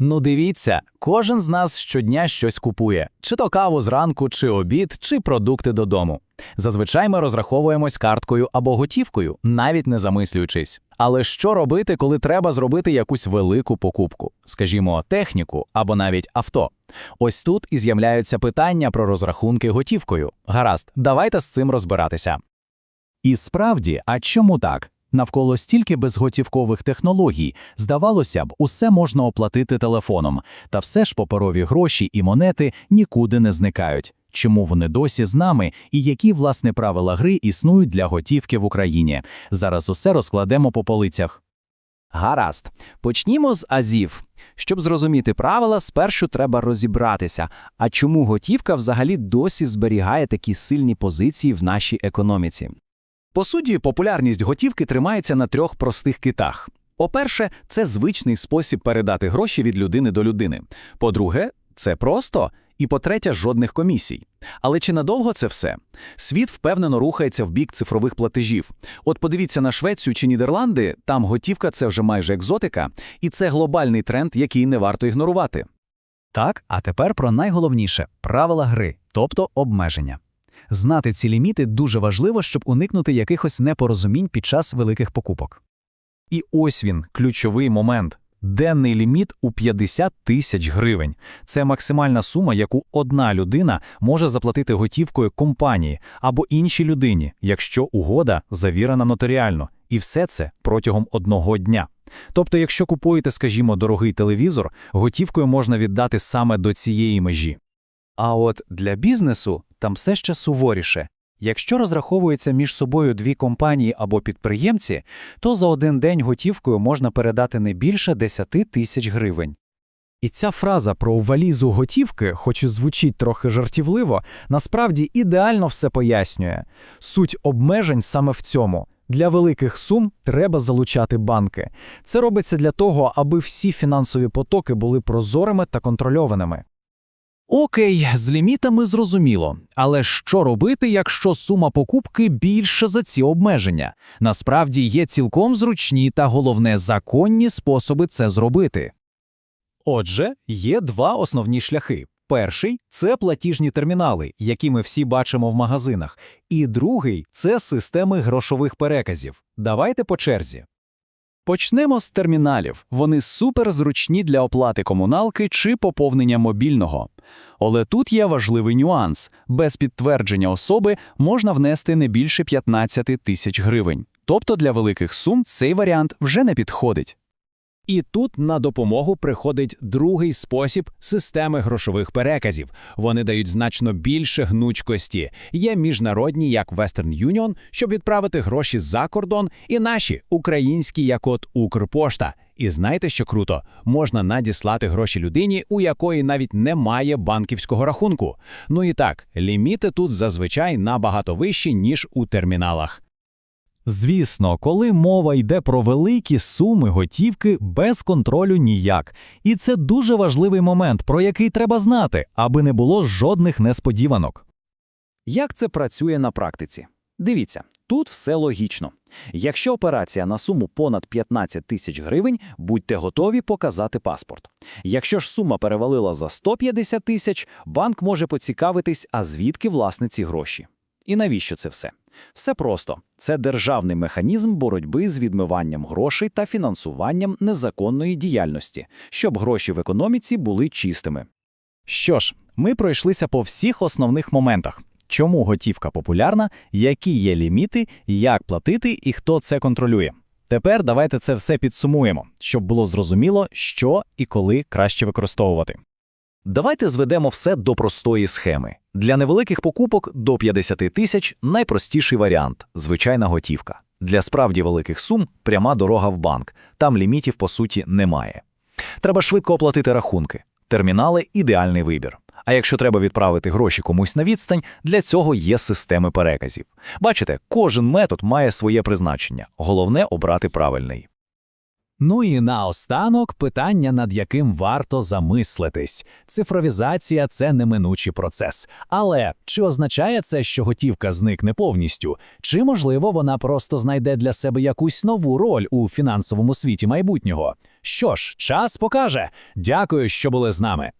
Ну дивіться, кожен з нас щодня щось купує: чи то каву зранку, чи обід, чи продукти додому. Зазвичай ми розраховуємось карткою або готівкою, навіть не замислюючись. Але що робити, коли треба зробити якусь велику покупку, скажімо, техніку або навіть авто? Ось тут і з'являються питання про розрахунки готівкою. Гаразд, давайте з цим розбиратися. І справді, а чому так? Навколо стільки безготівкових технологій, здавалося б, усе можна оплатити телефоном, та все ж паперові гроші і монети нікуди не зникають. Чому вони досі з нами і які власне правила гри існують для готівки в Україні? Зараз усе розкладемо по полицях. Гаразд. Почнімо з азів. Щоб зрозуміти правила, спершу треба розібратися, а чому готівка взагалі досі зберігає такі сильні позиції в нашій економіці. По суті, популярність готівки тримається на трьох простих китах. По-перше, це звичний спосіб передати гроші від людини до людини. По-друге, це просто. І по-третє, жодних комісій. Але чи надовго це все? Світ впевнено рухається в бік цифрових платежів. От подивіться на Швецію чи Нідерланди, там готівка це вже майже екзотика, і це глобальний тренд, який не варто ігнорувати. Так, а тепер про найголовніше правила гри, тобто обмеження. Знати ці ліміти дуже важливо, щоб уникнути якихось непорозумінь під час великих покупок. І ось він, ключовий момент. Денний ліміт у 50 тисяч гривень. Це максимальна сума, яку одна людина може заплатити готівкою компанії або іншій людині, якщо угода завірена нотаріально. І все це протягом одного дня. Тобто, якщо купуєте, скажімо, дорогий телевізор, готівкою можна віддати саме до цієї межі. А от для бізнесу там все ще суворіше. Якщо розраховуються між собою дві компанії або підприємці, то за один день готівкою можна передати не більше 10 тисяч гривень. І ця фраза про валізу готівки, хоч і звучить трохи жартівливо, насправді ідеально все пояснює. Суть обмежень саме в цьому. Для великих сум треба залучати банки. Це робиться для того, аби всі фінансові потоки були прозорими та контрольованими. Окей, з лімітами зрозуміло. Але що робити, якщо сума покупки більша за ці обмеження? Насправді є цілком зручні та головне законні способи це зробити. Отже, є два основні шляхи. Перший це платіжні термінали, які ми всі бачимо в магазинах. І другий це системи грошових переказів. Давайте по черзі. Почнемо з терміналів. Вони суперзручні для оплати комуналки чи поповнення мобільного. Але тут є важливий нюанс: без підтвердження особи можна внести не більше 15 тисяч гривень. Тобто для великих сум цей варіант вже не підходить. І тут на допомогу приходить другий спосіб системи грошових переказів. Вони дають значно більше гнучкості. Є міжнародні, як Western Union, щоб відправити гроші за кордон, і наші українські, як от Укрпошта. І знаєте, що круто? Можна надіслати гроші людині, у якої навіть немає банківського рахунку. Ну і так, ліміти тут зазвичай набагато вищі, ніж у терміналах. Звісно, коли мова йде про великі суми готівки, без контролю ніяк. І це дуже важливий момент, про який треба знати, аби не було жодних несподіванок. Як це працює на практиці? Дивіться, тут все логічно. Якщо операція на суму понад 15 тисяч гривень, будьте готові показати паспорт. Якщо ж сума перевалила за 150 тисяч, банк може поцікавитись, а звідки власне ці гроші. І навіщо це все? Все просто це державний механізм боротьби з відмиванням грошей та фінансуванням незаконної діяльності, щоб гроші в економіці були чистими. Що ж, ми пройшлися по всіх основних моментах. Чому готівка популярна, які є ліміти, як платити і хто це контролює. Тепер давайте це все підсумуємо, щоб було зрозуміло, що і коли краще використовувати. Давайте зведемо все до простої схеми. Для невеликих покупок до 50 тисяч найпростіший варіант звичайна готівка. Для справді великих сум пряма дорога в банк. Там лімітів по суті немає. Треба швидко оплатити рахунки. Термінали ідеальний вибір. А якщо треба відправити гроші комусь на відстань, для цього є системи переказів. Бачите, кожен метод має своє призначення. Головне обрати правильний. Ну і наостанок питання, над яким варто замислитись. Цифровізація це неминучий процес. Але чи означає це, що готівка зникне повністю? Чи можливо вона просто знайде для себе якусь нову роль у фінансовому світі майбутнього? Що ж, час покаже. Дякую, що були з нами.